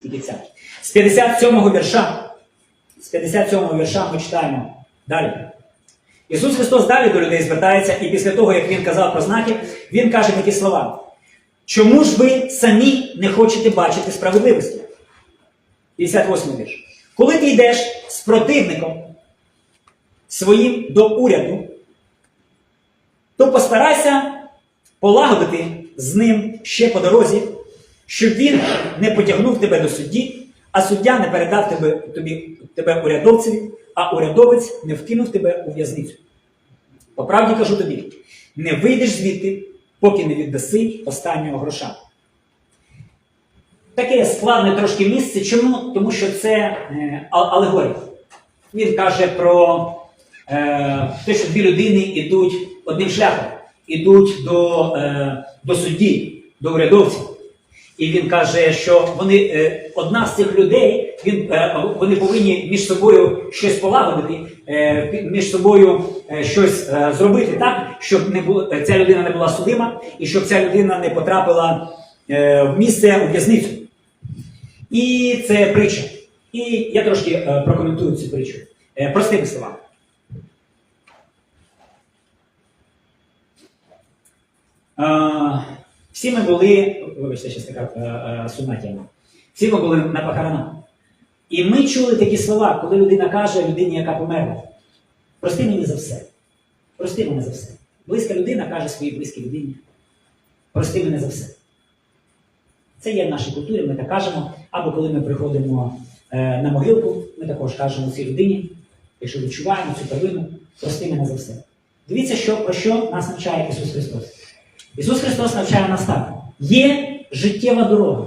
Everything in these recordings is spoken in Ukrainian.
50. З 57 вірша, з 57 вірша ми читаємо далі. Ісус Христос далі до людей звертається, і після того, як Він казав про знаки, Він каже такі слова. Чому ж ви самі не хочете бачити справедливості? 58 вірш. Коли ти йдеш з противником своїм до уряду, то постарайся полагодити з ним ще по дорозі, щоб він не потягнув тебе до судді, а суддя не передав тебе, тобі, тебе урядовцеві, а урядовець не вкинув тебе у в'язницю. По правді кажу тобі, не вийдеш звідти, поки не віддаси останнього гроша. Таке складне трошки місце. Чому? Тому що це е, алегорія. Він каже про е, те, що дві людини йдуть одним шляхом, ідуть до, е, до судді, до урядовців. І він каже, що вони, е, одна з цих людей, він, е, вони повинні між собою щось полагодити, е, між собою щось зробити так, щоб не було, ця людина не була судима, і щоб ця людина не потрапила в місце у в'язницю. І це притча. І я трошки прокоментую цю притчу. Простими словами. Е, всі ми були, вибачте, ще така е, е, сумна тема. Всі ми були на похоронах. І ми чули такі слова, коли людина каже людині, яка померла: прости мені за все. Прости мене за все. Близька людина каже своїй близькій людині: прости мене за все. Це є в нашій культурі, ми так кажемо. Або коли ми приходимо е, на могилку, ми також кажемо цій людині, якщо відчуваємо цю первину, прости мене за все. Дивіться, що, про що нас навчає Ісус Христос. Ісус Христос навчає нас так. Є життєва дорога,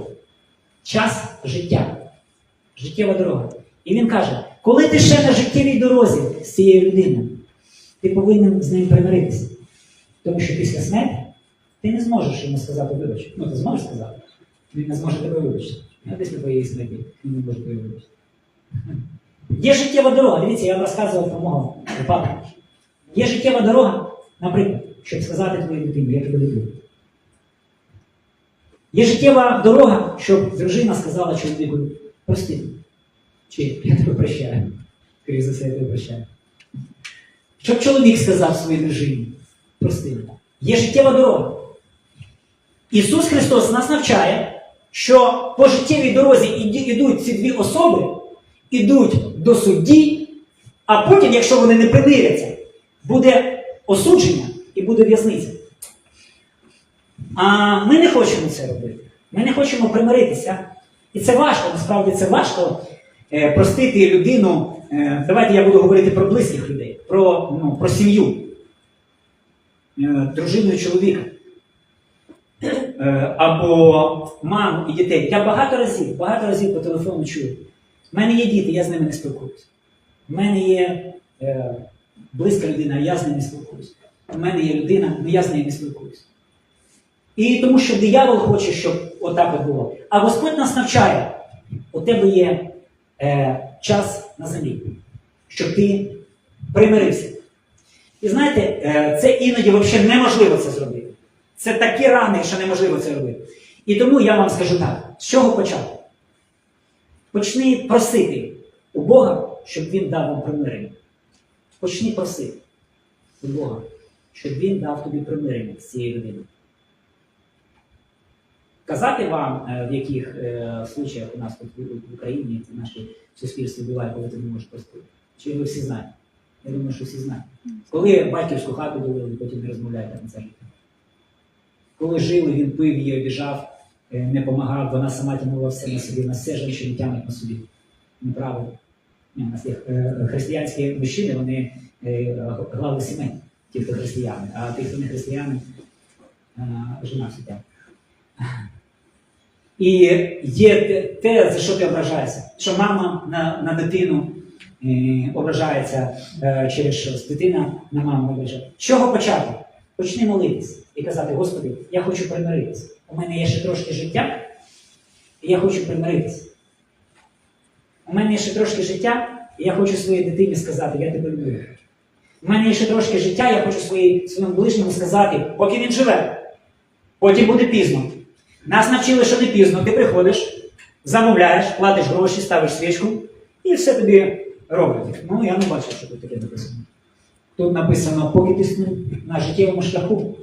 час життя. Життєва дорога. І Він каже: коли ти ще на життєвій дорозі з цією людиною, ти повинен з ним примиритися. Тому що після смерті ти не зможеш йому сказати вибач. Ну, ти зможеш сказати. Він не зможе тебе вибачити. А після твоєї смерті він не може тебе вибачити. Є життєва дорога. Дивіться, я вам розказував про мого випадку. Є життєва дорога, наприклад, щоб сказати твоїй дитині, я тебе люблю. Є життєва дорога, щоб дружина сказала чоловіку, прости, чи я тебе прощаю. Скоріше за я тебе прощаю. Щоб чоловік сказав своїй дружині, прости. Є життєва дорога. Ісус Христос нас навчає, що по життєвій дорозі ідуть ці дві особи, ідуть до судді, а потім, якщо вони не примиряться, буде осудження буде в'язниця. А ми не хочемо це робити. Ми не хочемо примиритися. І це важко, насправді це важко е, простити людину. Е, давайте я буду говорити про близьких людей, про, ну, про сім'ю, е, дружину чоловіка. Е, або маму і дітей. Я багато разів, багато разів по телефону чую. У мене є діти, я з ними не спілкуюся. У мене є е, близька людина, я з ними спілкуюся. У мене є людина, але я з нею не спілкуюся. І тому що диявол хоче, щоб отак от було. А Господь нас навчає, у тебе є е, час на землі, щоб ти примирився. І знаєте, е, це іноді взагалі неможливо це зробити. Це такі рани, що неможливо це робити. І тому я вам скажу так: з чого почати? Почни просити у Бога, щоб Він дав вам примирення. Почни просити у Бога, щоб Він дав тобі примирення з цією людиною. Казати вам, е, в яких е, случаях у нас тут в- Україні, в нашій суспільстві буває, коли ти не можеш простити. Чи ви всі знаєте? Я думаю, що всі знають. Коли батьківську хату довели, потім не розмовляєте на це життя. Коли жили, він пив її, обіжав, е, не допомагав, вона сама тягнула все на собі, на все жінки тягнуть на собі. Неправильно. У нас є е, християнські мужчини, вони глави сімей, ті, хто християни, а ті, хто не християни, е, жена все. І є те- те, за що ти ображаєшся, що мама на, на дитину е, ображається е, через щось, дитина на маму ображає. З чого почати? Почни молитися і казати, Господи, я хочу примиритися. У мене є ще трошки життя, і я хочу примиритися. У мене є ще трошки життя, і я хочу своїй дитині сказати, я тебе люблю. У мене є ще трошки життя, я хочу своїй, своєму ближньому сказати, поки він живе. Потім буде пізно. Нас навчили, що не пізно. Ти приходиш, замовляєш, платиш гроші, ставиш свічку і все тобі роблять. Ну, я не бачу, що тут таке написано. Тут написано, поки ти на життєвому шляху,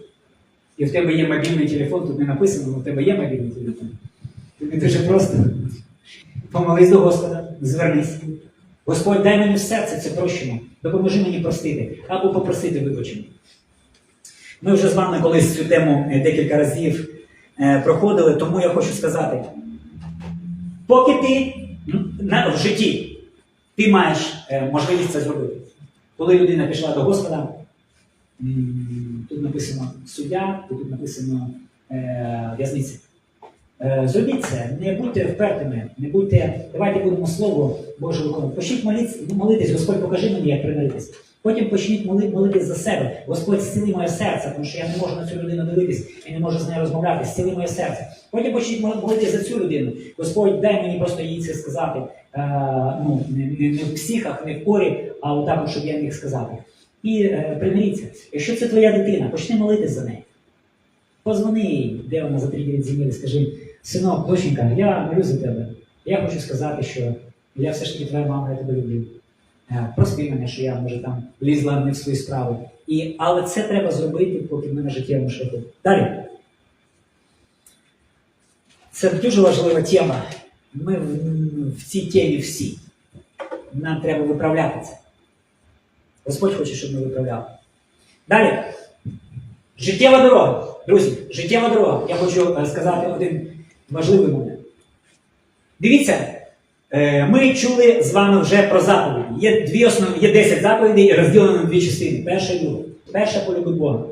і в тебе є мобільний телефон, тут не написано, але в тебе є мобільний телефон. Тобі дуже просто. Помолись до Господа, звернись. Господь, дай мені серце це прощення, допоможи мені простити або попросити вибачення. Ми вже з вами колись цю тему е, декілька разів е, проходили, тому я хочу сказати: поки ти в житті ти маєш е, можливість це зробити. Коли людина пішла до Господа, тут написано суддя, тут написано в'язниця. Е, Зробіть це, не будьте впертими, не будьте, давайте будемо слово Боже виконувати. Почніть молитись, молитись, Господь покажи мені, як примиритись. Потім почніть моли, молитись за себе. Господь зціли моє серце, тому що я не можу на цю людину дивитись і не можу з нею розмовляти. Зціли моє серце. Потім почніть мол- молитись за цю людину. Господь, дай мені просто їй це сказати. Е, ну, не, не, в психах, не в корі, а отак, от, щоб я міг сказати. І е, примиріться. Якщо це твоя дитина, почни молитись за неї. Позвони їй, де вона за три від землі, скажи, синок, доченька, я молюсь за тебе. Я хочу сказати, що я все ж таки твоя мама, я тебе люблю. Е, Прости мене, що я може там лізла не в свої справи. І, але це треба зробити, поки ми на життєвому шляху. Далі. Це дуже важлива тема. Ми в, в цій темі всі. Нам треба виправляти це. Господь хоче, щоб ми виправляли. Далі. Життєва дорога. Друзі, життєва дорога. Я хочу сказати один важливий момент. Дивіться, е, ми чули з вами вже про заповіді. Є дві основні, є 10 заповідей, розділені на дві частини. Перша і друга. Перша полюби Бога.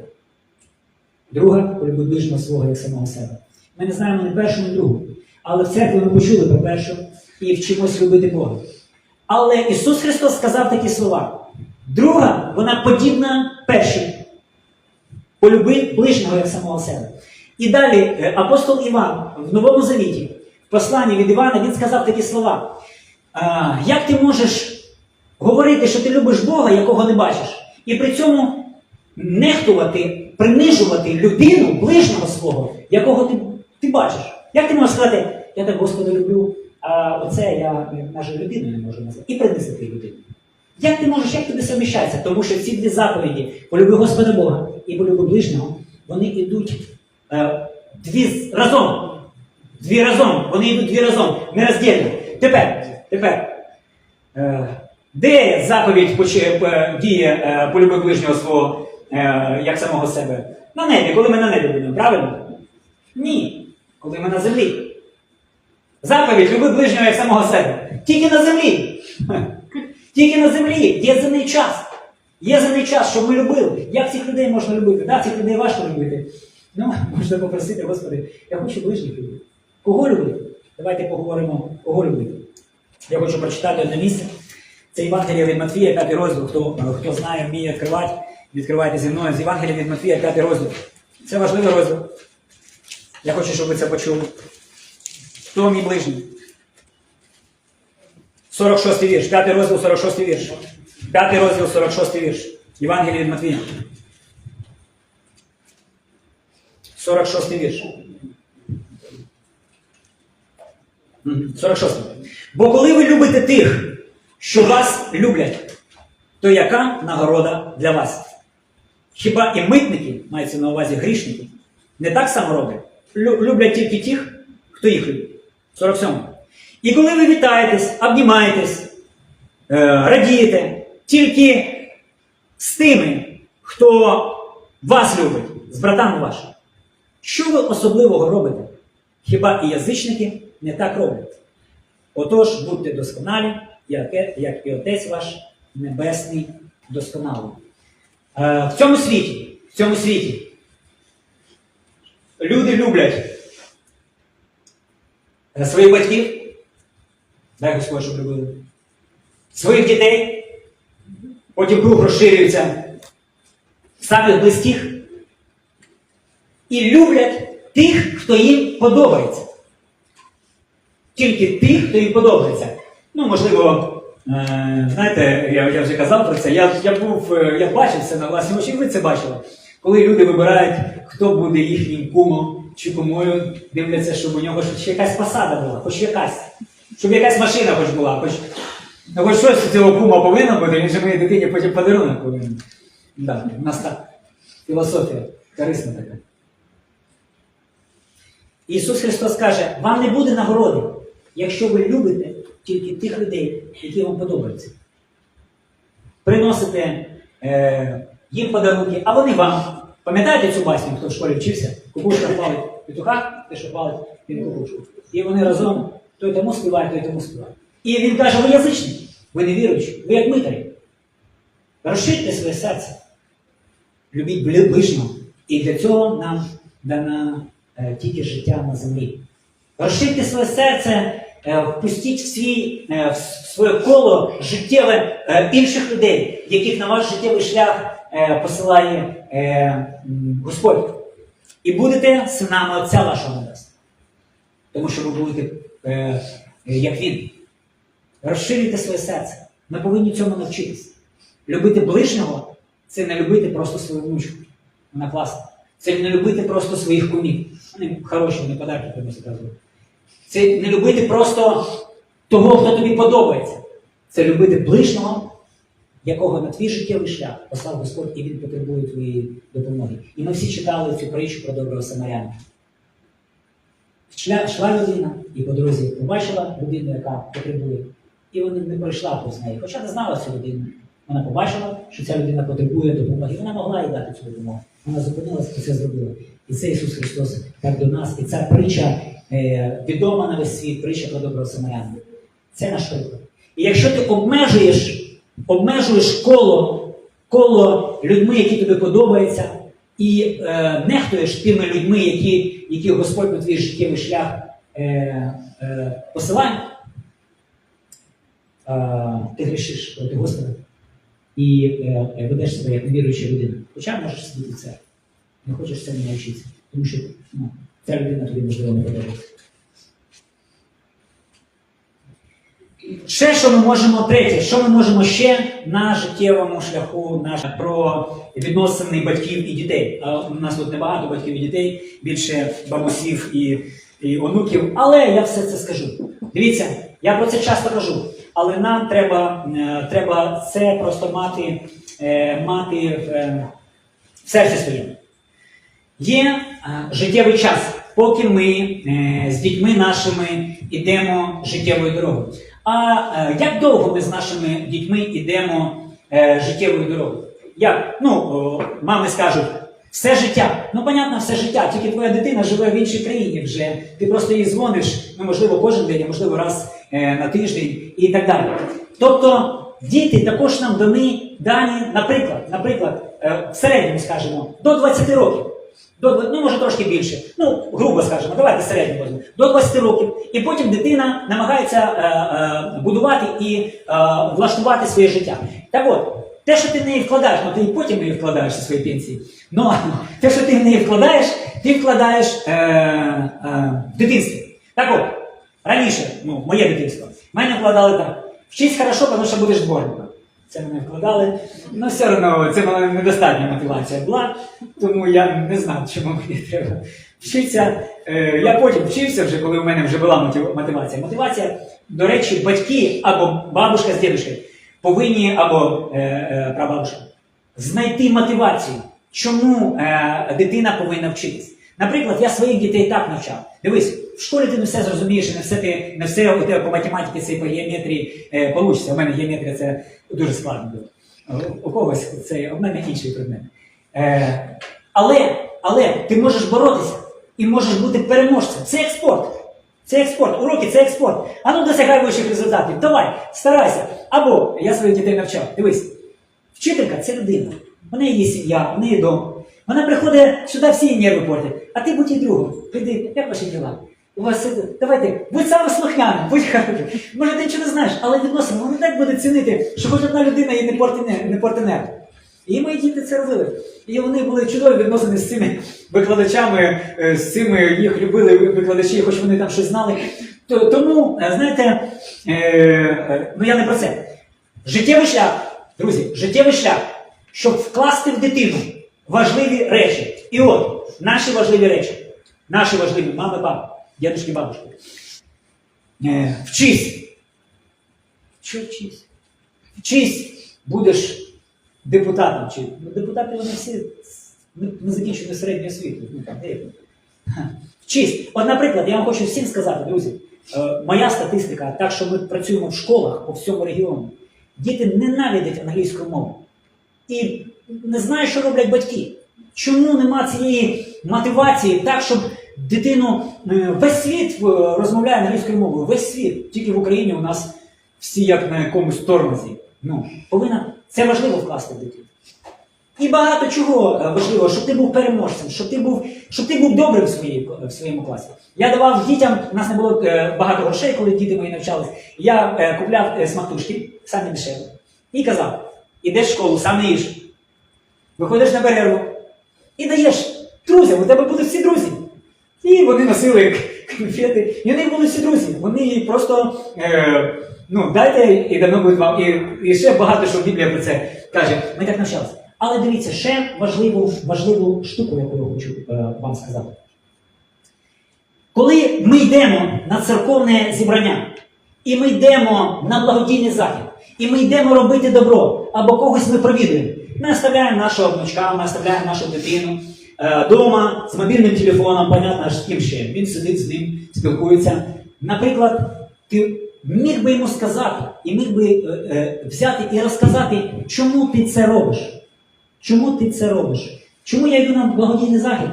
Друга полюби ближнього свого як самого себе. Ми не знаємо ні першу, ні другу. Але в церкві ми почули про першу і вчимось любити Бога. Але Ісус Христос сказав такі слова. Друга, вона подібна першій. Полюби ближнього як самого себе. І далі е, апостол Іван в Новому Завіті, в посланні від Івана, він сказав такі слова. Як ти можеш говорити, що ти любиш Бога, якого не бачиш, і при цьому нехтувати, принижувати людину, ближнього свого, якого ти, ти бачиш? Як ти можеш сказати, я так Господа люблю, а оце я навіть людину не можу назвати, і принизити людину? Як ти можеш, як тобі совміщається? Тому що ці дві заповіді полюби Господа Бога і полюби ближнього, вони йдуть дві разом. Дві разом. Вони йдуть дві разом, нероздільно. Тепер, тепер. Е, де заповідь е, діє е, полюби ближнього свого е, як самого себе? На небі, коли ми на небі будемо, правильно? Ні. Коли ми на землі. Заповідь люби ближнього як самого себе. Тільки на землі. Тільки на землі є земний час. Є земний час, щоб ми любили. Як цих людей можна любити? Так, цих людей важко любити. Ну, можна попросити, Господи, я хочу ближніх любити. Кого любити? Давайте поговоримо, кого любити. Я хочу прочитати одне місце. Це Євангелія від Матвія, п'ятий розділ. Хто, хто знає, вміє відкривати, відкривайте зі мною з Євангелія від Матвія, п'ятий розділ. Це важливий розділ. Я хочу, щоб ви це почули. Хто мій ближній? 46 вірш, п'ятий розділ, 46 вірш. П'ятий розділ, 46 вірш. Євангелія від Матвія. 46 вірш. 46. Бо коли ви любите тих, що вас люблять, то яка нагорода для вас? Хіба і митники, мається на увазі грішники, не так само роблять? Лю- люблять тільки тих, хто їх любить. 47. І коли ви вітаєтесь, обнімаєтесь, е, радієте тільки з тими, хто вас любить, з братами вашими, що ви особливого робите? Хіба і язичники не так роблять? Отож, будьте досконалі, як, як і Отець ваш Небесний досконалий. Е, в цьому світі, в цьому світі люди люблять е, своїх батьків, дай Господь, щоб любили, своїх дітей, потім круг розширюється, самих близьких, і люблять тих, хто їм подобається. Тільки тих, хто їм подобається. Ну, можливо, е, знаєте, я, вже казав про це. Я, я був, е, я бачив це на власні очі, ви це бачили. Коли люди вибирають, хто буде їхнім кумом, чи кумою дивляться, щоб у нього хоч якась посада була, хоч якась. Щоб якась машина хоч була, хоч, ну, хоч щось цього кума повинно бути, він же моїй дитині потім подарунок повинен. Да, у нас так філософія корисна така. Ісус Христос каже, вам не буде нагороди, якщо ви любите тільки тих людей, які вам подобаються. Приносите е, їм подарунки, а вони вам. Пам'ятаєте цю басню, хто в школі вчився? Кукушка палить петуха, те, що палить він кукушку. І вони разом той тому співає, той тому співає. І він каже, ви язичні, ви не віруючі, ви як митарі. Розширте своє серце. Любіть бли- ближнього. І для цього нам дана тільки життя на землі. Розширте своє серце, е, впустіть в, свій, е, в своє коло життєве е, інших людей, яких на ваш життєвий шлях е, посилає е, Господь. І будете синами Отця вашого Небесного. Тому що ви будете е, е, як Він. Розширюйте своє серце. Ми повинні цьому навчитись. Любити ближнього це не любити просто свою внучку. Вона класна. Це не любити просто своїх кумів. Вони хороші, вони подарки приносять разом. Це не любити просто того, хто тобі подобається. Це любити ближнього, якого на твій життєвий шлях послав Господь, і він потребує твоєї допомоги. І ми всі читали цю притчу про доброго самарянина. Шля, йшла людина і по дорозі побачила людину, яка потребує, і вона не пройшла повз неї. Хоча не знала цю людину. Вона побачила, що ця людина потребує допомоги. Вона могла їй дати цю допомогу. Вона зупинилася і це зробила. І це Ісус Христос так до нас. І ця притча е, відома на весь світ, притча про доброго самарянина. Це наш приклад. І якщо ти обмежуєш, обмежуєш коло, коло людьми, які тобі подобаються, і е, нехтуєш тими людьми, які, які Господь на твій життєвий шлях е, е, посилає, е, ти грішиш проти Господа і е, ведеш себе як невіруюча людина. Хоча можеш сидіти в церкві. Не хочеш цьому навчитися, тому що ну, ця людина тобі можливо не подобається. Ще що ми можемо третє, що ми можемо ще на життєвому шляху наш, про відносини батьків і дітей. А у нас тут небагато батьків і дітей, більше бабусів і, і онуків. Але я все це скажу. Дивіться, я про це часто кажу, але нам треба, е, треба це просто мати, е, мати е, в серці своєму. Є е, життєвий час, поки ми е, з дітьми нашими йдемо життєвою дорогою. А е, як довго ми з нашими дітьми йдемо життєвою дорогою? Як? Ну, мами скажуть, все життя. Ну, понятно, все життя. Тільки твоя дитина живе в іншій країні вже. Ти просто їй дзвониш, ну, можливо, кожен день, а можливо, раз на тиждень і так далі. Тобто, діти також нам дані, дані наприклад, наприклад, в середньому скажемо, до 20 років. До, ну, може трошки більше. Ну, грубо скажемо, давайте середньо візьмемо. До 20 років. І потім дитина намагається е, е, будувати і е, влаштувати своє життя. Так от, те, що ти в неї вкладаєш, ну ти і потім неї вкладаєш зі своєї пенсії. Ну, те, що ти в неї вкладаєш, ти вкладаєш е, е, в дитинство. Так от, раніше, ну, моє дитинство, в мене вкладали так. Вчись хорошо, тому що будеш дворником. Це мене вкладали. Ну, все одно це була недостатня мотивація була, тому я не знав, чому мені треба вчитися. Е, я потім вчився вже, коли в мене вже була мотивація. Мотивація, до речі, батьки або бабушка з дідушкою повинні, або е, е, прабабушка, знайти мотивацію, чому дитина повинна вчитись. Наприклад, я своїх дітей так навчав. Дивись, в школі ти не все зрозумієш, не все ти не все у тебе по математиці і по геометрії е, получиться. У мене геометрія це дуже складно було. У когось це у мене інший предмет. Е, але, але ти можеш боротися і можеш бути переможцем. Це як спорт. Це як спорт. Уроки це як спорт. А ну досягай вищих результатів. Давай, старайся. Або я своїх дітей навчав. Дивись, вчителька це людина. У неї є сім'я, у неї дом. Вона приходить сюди, всі її нерви портять. А ти будь їй другом. Прийди, як ваші діла? У вас давайте, будь саме слухняним, будь хорошим. Може, ти нічого не знаєш, але відносимо, воно так буде цінити, що хоч одна людина їй не порти не, порти. І мої діти це робили. І вони були чудові відносини з цими викладачами, е, з цими їх любили викладачі, хоч вони там щось знали. Тому, е, знаєте, е, е, ну я не про це. Життєвий шлях, друзі, життєвий шлях, щоб вкласти в дитину важливі речі. І от, наші важливі речі. Наші важливі мами, папи, дядушки, бабушки. Е, Вчись. Що вчись? Вчись, будеш депутатом. Чи... Ну, депутати вони всі не, закінчені середньої освіти. Ну? Вчись. От, наприклад, я вам хочу всім сказати, друзі, е, моя статистика, так що ми працюємо в школах по всьому регіону. Діти ненавидять англійську мову. І не знаю, що роблять батьки. Чому нема цієї мотивації так, щоб дитину е, весь світ е, розмовляє англійською мовою, весь світ. Тільки в Україні у нас всі як на якомусь тормозі. Ну, повинна це важливо вкласти дитину. І багато чого е, важливо, щоб ти був переможцем, щоб ти був, щоб ти був добрим в, своїй, в своєму класі. Я давав дітям, у нас не було багато грошей, коли діти мої навчались. Я купляв смактушки, самі дешеві, і казав: ідеш в школу, сам не їж. Виходиш на перерву і даєш друзям, у тебе будуть всі друзі. І вони носили конфети. І у них були всі друзі. Вони просто е, ну, дайте і давно будуть вам. І, і ще багато що Біблія про це каже. Ми так навчалися. Але дивіться, ще важливу, важливу штуку, яку я хочу е, вам сказати. Коли ми йдемо на церковне зібрання, і ми йдемо на благодійний захід, і ми йдемо робити добро, або когось ми провідуємо, ми оставляємо нашого внучка, ми оставляємо нашу дитину вдома з мобільним телефоном, понятно, з ким ще. Він сидить з ним, спілкується. Наприклад, ти міг би йому сказати, і міг би е, е, взяти і розказати, чому ти це робиш. Чому ти це робиш? Чому я йду на благодійний захід?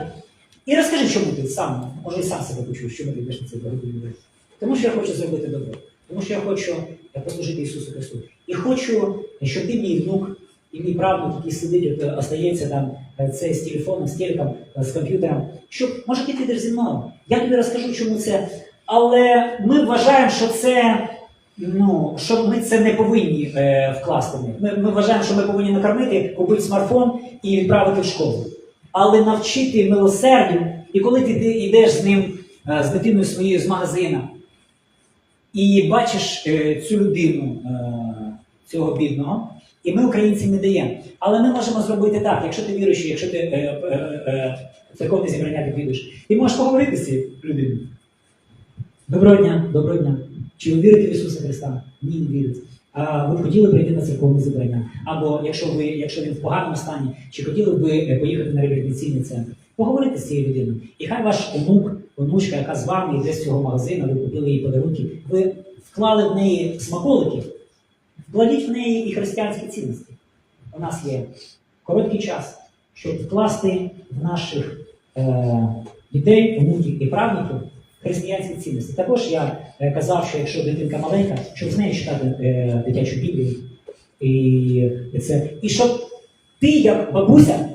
І розкажи, чому ти сам, може і сам себе почуєш, чому ти йдеш на цей благодійний захід. Тому що я хочу зробити добро. Тому що я хочу е, послужити Ісусу Христу. І хочу, щоб ти мій внук і мій правнук, який сидить, от, е, остається там е, це з телефоном, з телеком, е, з комп'ютером, щоб, може, ти підеш зі мною. Я тобі розкажу, чому це. Але ми вважаємо, що це. Ну, що ми це не повинні е, вкласти. Ми, ми вважаємо, що ми повинні накормити, купити смартфон і відправити в школу. Але навчити милосердю, і коли ти йдеш з ним, е, з дитиною своєю з магазина, і бачиш е, цю людину, е, цього бідного, і ми, українці, не даємо. Але ми можемо зробити так, якщо ти віруючий, якщо ти е, е, е, церковне зібрання відвідуєш, ти можеш поговорити з цією людиною. Доброго дня, доброго дня. Чи ви вірите в Ісуса Христа? Ні, не вірите. А ви хотіли прийти на церковне зібрання? Або якщо ви, якщо він в поганому стані, чи хотіли б е, поїхати на реабілітаційний центр? Поговорити з цією людиною. І хай ваш онук, онучка, яка з вами йде з цього магазину, ви купили їй подарунки, ви вклали в неї смаколики, вкладіть в неї і християнські цінності. У нас є короткий час, щоб вкласти в наших е, дітей, онуків і правнуків християнські цінності. Також я е, казав, що якщо дитинка маленька, щоб з нею читати е, дитячу Біблію. І, це. і щоб ти, як бабуся,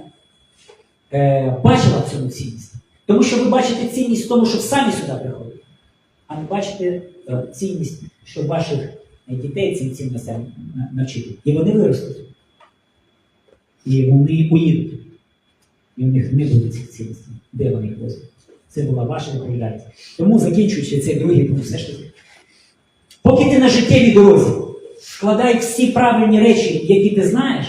е, бачила цьому цінність. Тому що ви бачите цінність в тому, щоб самі сюди приходили, а не бачите е, цінність, щоб ваших дітей цим цінностям на- навчити. І вони виростуть. І вони уїдуть. І у них не буде цих цінностей. Де вони їх? Це була ваша відповідальність. Тому, закінчуючи цей другий пункт, все ж таки, поки ти на життєвій дорозі, вкладай всі правильні речі, які ти знаєш,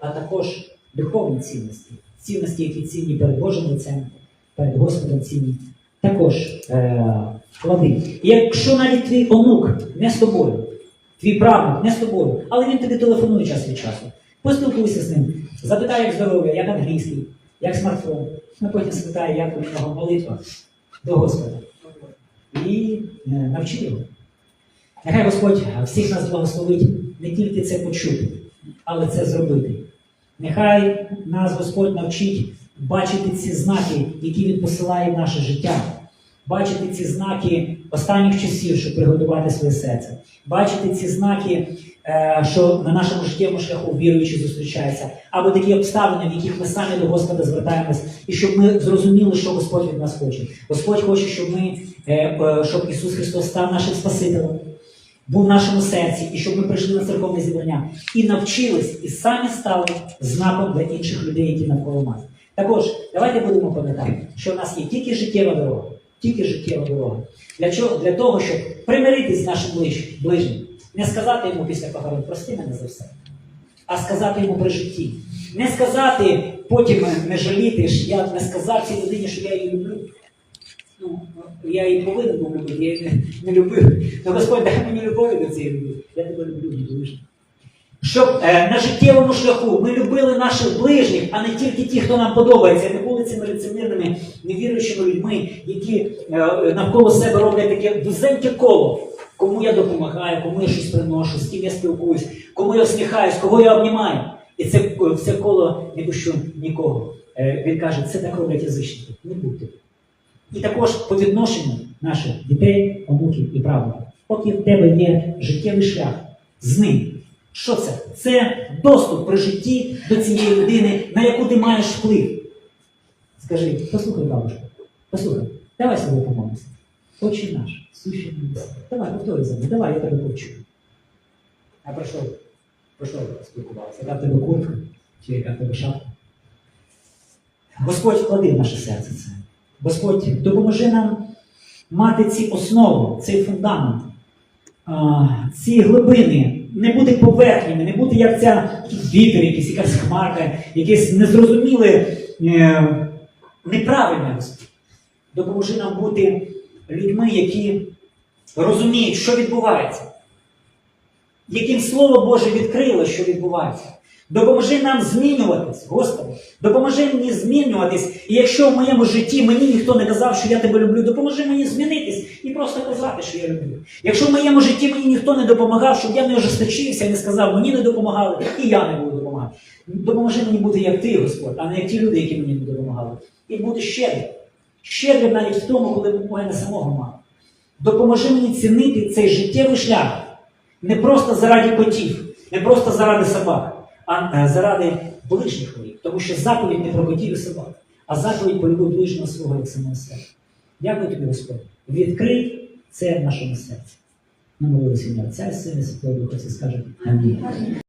а також духовні цінності. Цінності, які цінні перед Божим лицем, перед Господом цінні. Також е- вклади. І якщо навіть твій онук не з тобою, твій правнук не з тобою, але він тобі телефонує час від часу, поспілкуйся з ним, запитай, як здоров'я, як англійський, як смартфон. Ну, потім спитай, як у нього молитва до Господа. І е, навчи його. Нехай Господь всіх нас благословить не тільки це почути, але це зробити. Нехай нас Господь навчить бачити ці знаки, які Він посилає в наше життя, бачити ці знаки останніх часів, щоб приготувати своє серце, бачити ці знаки, е, що на нашому життєвому шляху віруючі зустрічаються, або такі обставини, в яких ми самі до Господа звертаємось, і щоб ми зрозуміли, що Господь від нас хоче. Господь хоче, щоб ми, е, е, щоб Ісус Христос став нашим Спасителем був в нашому серці, і щоб ми прийшли на церковне зібрання і навчились, і самі стали знаком для інших людей, які навколо нас. Також давайте будемо пам'ятати, що в нас є тільки життєва дорога, тільки життєва дорога. Для чого? Для того, щоб примиритись з нашим ближнім, не сказати йому після похорон, прости мене за все, а сказати йому при житті. Не сказати потім не жаліти, ж я не сказав цій людині, що я її люблю. ну, я її повинен був любити, я її не, не любив. То Господь дай мені любові до цієї любові. Я тебе люблю, не ближніх. Щоб е, на життєвому шляху ми любили наших ближніх, а не тільки ті, хто нам подобається, були цими лицемірними, невіруючими людьми, які е, навколо себе роблять таке вузеньке коло. Кому я допомагаю, кому я щось приношу, з ким я спілкуюсь, кому я всміхаюсь, кого я обнімаю. І це, це коло не пущу нікого. Е, він каже, це так роблять язичники. Не будьте. І також по відношенню наших дітей, онуків і правнуків. Поки в тебе є життєвий шлях з ним. Що це? Це доступ при житті до цієї людини, на яку ти маєш вплив. Скажи, послухай, бабушка, послухай, давай з тобою помолимося. Отче наш, сущий на небесах. Давай, повторюй за мною, давай, я тебе почую. А про що? Про що спілкувалися? Яка в тебе куртка? Чи яка в тебе шапка? Господь вклади в наше серце це. Господь, допоможи нам мати ці основи, цей фундамент, ці глибини, не бути поверхніми, не бути як ця вітер, якийсь, якась хмарка, якесь незрозуміле, е, неправильне. Господь. Допоможи нам бути людьми, які розуміють, що відбувається, яким Слово Боже відкрило, що відбувається. Допоможи нам змінюватись, Господи. Допоможи мені змінюватись. І якщо в моєму житті мені ніхто не казав, що я тебе люблю, допоможи мені змінитись і просто казати, що я люблю. Якщо в моєму житті мені ніхто не допомагав, щоб я не ожесточився не сказав, мені не допомагали, і я не буду. Допоможи мені бути як ти, Господь, а не як ті люди, які мені допомагали. І бути щедрим. Щедрим навіть в тому, коли у мене самого мало. Допоможи мені цінити цей життєвий шлях не просто заради котів, не просто заради собак, а е, заради ближніх моїх. Тому що заповідь не про котів і собак, а заповідь полюби ближнього свого як самого себе. Дякую тобі, Господь. Відкрий це в нашому серці. Ми молилися Отця і Сина Святого Духа, і скажемо Амінь.